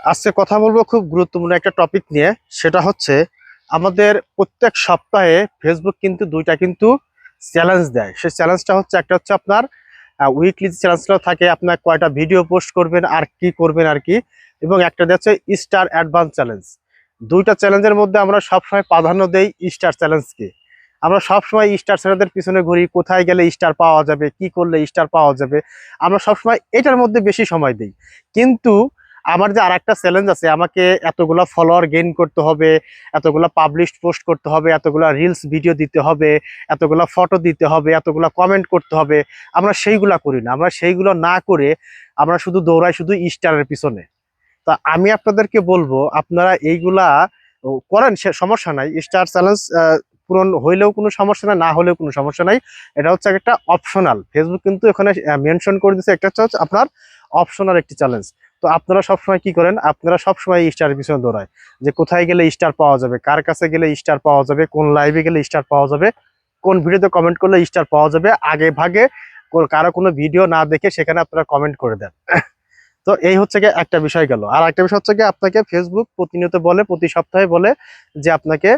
আজকে কথা বলব খুব গুরুত্বপূর্ণ একটা টপিক নিয়ে। সেটা হচ্ছে, আমাদের প্রত্যেক সপ্তাহে ফেসবুক কিন্তু দুইটা কিন্তু চ্যালেঞ্জ দেয়। সেই চ্যালেঞ্জটা হচ্ছে, একটা হচ্ছে আপনার উইকলি যে চ্যালেঞ্জটা থাকে, আপনার কয়টা ভিডিও পোস্ট করবেন, আর কি করবেন, আর কি। এবং একটা হচ্ছে স্টার অ্যাডভান্স চ্যালেঞ্জ দুইটা চ্যালেঞ্জের মধ্যে আমরা সবসময় প্রাধান্য দেই স্টার চ্যালেঞ্জকে আমরা সবসময় স্টার চ্যালেঞ্জের পিছনে ঘুরি, কোথায় গেলে স্টার পাওয়া যাবে, কি করলে স্টার পাওয়া যাবে। আমরা সবসময় এটার মধ্যে বেশি সময় দিই। কিন্তু আমার যে আর একটা চ্যালেঞ্জ আছে, আমাকে এতগুলা ফলোয়ার গেইন করতে হবে, এতগুলা পাবলিশ পোস্ট করতে হবে, এতগুলা রিলস ভিডিও দিতে হবে, এতগুলা ফটো দিতে হবে, এতগুলা কমেন্ট করতে হবে, আমরা সেইগুলা করি না। আমরা সেইগুলো না করে আমরা শুধু দৌড়াই শুধু স্টারের পিছনে। তা আমি আপনাদেরকে বলব, আপনারা এইগুলা করেন, সে সমস্যা নাই। স্টার চ্যালেঞ্জ পূরণ হইলেও কোনো সমস্যা নাই, না হলেও কোনো সমস্যা নাই। এটা হচ্ছে একটা অপশনাল ফেসবুক কিন্তু এখানে মেনশন করে দিচ্ছে একটা হচ্ছে আপনার অপশনাল একটি চ্যালেঞ্জ তো আপনারা সবসময় কি করেন? আপনারা সবসময় স্টার পিছনে দৌড়ায়। যে কোথায় গেলে স্টার পাওয়া যাবে? কার কাছে গেলে স্টার পাওয়া যাবে? কোন লাইভে গেলে স্টার পাওয়া যাবে? কোন ভিডিওতে কমেন্ট করলে স্টার পাওয়া যাবে? আগে ভাগে কারও কোনো ভিডিও না দেখে সেখানে আপনারা কমেন্ট করে দেন। তো এই হচ্ছে গিয়ে একটা বিষয় গেল। আর একটা বিষয় হচ্ছে গিয়ে আপনাকে ফেসবুক প্রতিনিয়ত বলে, প্রতি সপ্তাহে বলে যে আপনাকে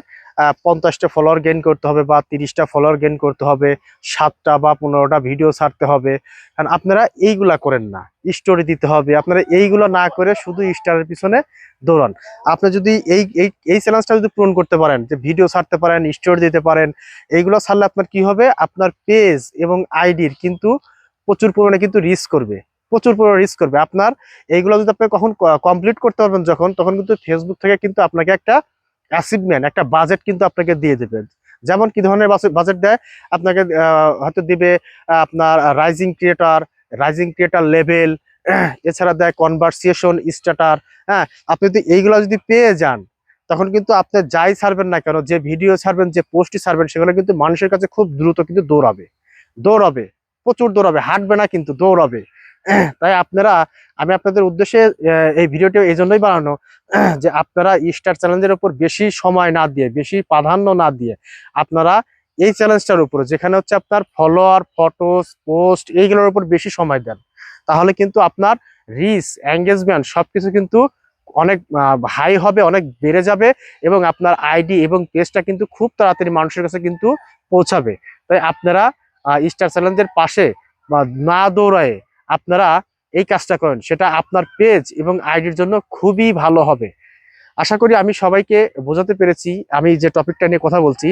পঞ্চাশটা ফলোয়ার গেইন করতে হবে বা তিরিশটা ফলোয়ার গেইন করতে হবে, সাতটা বা পনেরোটা ভিডিও ছাড়তে হবে। কারণ আপনারা এইগুলা করেন না। স্টোরি দিতে হবে। আপনারা এইগুলো না করে শুধু স্টারের পিছনে দৌড়ান। আপনি যদি এই এই চ্যালেঞ্জটা যদি পূরণ করতে পারেন, যে ভিডিও ছাড়তে পারেন স্টোরি দিতে পারেন, এইগুলো ছাড়লে আপনার কি হবে? আপনার পেজ এবং আইডির কিন্তু প্রচুর পরিমাণে কিন্তু রিস্ক করবে। প্রচুর পরিমাণে রিস্ক করবে। আপনার এইগুলো যদি আপনি কখন কমপ্লিট করতে পারবেন যখন, তখন কিন্তু ফেসবুক থেকে কিন্তু আপনাকে একটা অ্যাচিভমেন্ট একটা বাজেট কিন্তু আপনাকে দিয়ে দেবে। যেমন কি ধরনের বাজেট দেয়? আপনাকে হয়তো দিবে আপনার rising creator rising creator level এছাড়া দেয় কনভার্সিয়েশন স্টার্টার হ্যাঁ? আপনি যদি এইগুলো যদি পেয়ে যান, তখন কিন্তু আপনি যাই ছাড়বেন না কেন, যে ভিডিও ছাড়বেন, যে পোস্টই ছাড়বেন, সেগুলো কিন্তু মানুষের কাছে খুব দ্রুত কিন্তু দৌড়াবে। দৌড়াবে, প্রচুর দৌড়াবে, হাঁটবে না কিন্তু দৌড়াবে। তাই আপনারা, আমি আপনাদের উদ্দেশ্যে এই ভিডিওটি এই জন্যই বানানো, যে আপনারা স্টার চ্যালেঞ্জের উপর বেশি সময় না দিয়ে, বেশি প্রাধান্য না দিয়ে, আপনারা এই চ্যালেঞ্জটার উপর, যেখানে হচ্ছে আপনার ফলোয়ার ফটোস পোস্ট এইগুলোর উপর বেশি সময় দেন, তাহলে কিন্তু আপনার রিচ এঙ্গেজমেন্ট সব কিছু কিন্তু অনেক হাই হবে, অনেক বেড়ে যাবে এবং আপনার আইডি এবং পেজটা কিন্তু খুব তাড়াতাড়ি মানুষের কাছে কিন্তু পৌঁছাবে। তাই আপনারা স্টার চ্যালেঞ্জের পাশে না দৌড়ায় আপনারা এই কাজটা করেন, সেটা আপনার পেজ এবং আইডির জন্য খুবই ভালো হবে। আশা করি আমি সবাইকে বোঝাতে পেরেছি, আমি যে টপিকটা নিয়ে কথা বলছি।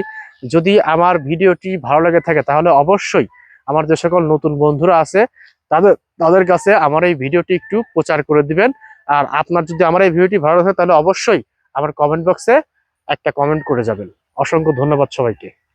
যদি আমার ভিডিওটি ভালো লাগে থাকে, তাহলে অবশ্যই আমার যে সকল নতুন বন্ধুরা আছে, তাদের তাদের কাছে আমার এই ভিডিওটি একটু প্রচার করে দিবেন। আর আপনার যদি আমার এই ভিডিওটি ভালো লাগে, তাহলে অবশ্যই আমার কমেন্ট বক্সে একটা কমেন্ট করে যাবেন। অসংখ্য ধন্যবাদ সবাইকে।